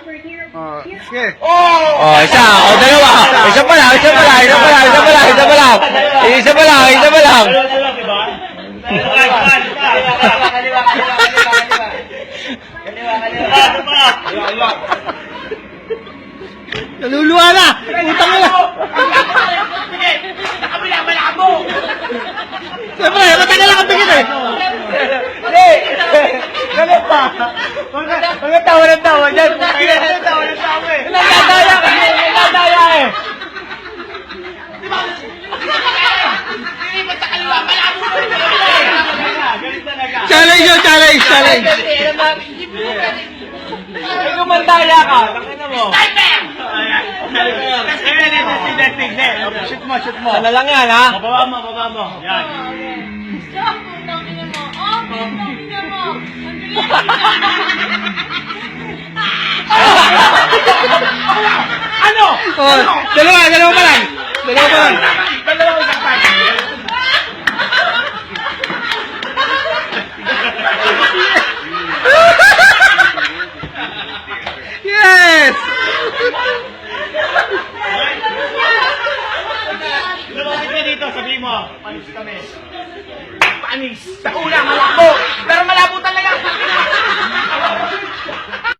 Oh, sige. Oh, isa. Oh, dalawa. Isa pa lang, isa pa lang, isa pa lang, isa pa lang, isa pa lang. Isa pa lang, isa pa lang. Naluluwa na! Utang na! Siyempre, matagal lang ang tingin eh! Hindi! Ganun pa! Mga tawa ng tawa dyan. Mga tawa ng tawa eh. Nagdadaya ka! Nagdadaya eh! Challenge yun, challenge, challenge! Ay, kumandaya ka! Tangina mo! Shoot mo, shoot mo. Ano lang yan, ha? Bababa mo, bababa mo. Yan. Stop! Putang ina mo! Oh, putang ina mo! Ang Ano? Oh, dalawa, dalawa pa lang! Dalawa pa lang! Dalawang kapan. Yes! Lumapit ka dito, sabihin mo. Panis kami. Panis. Sa una,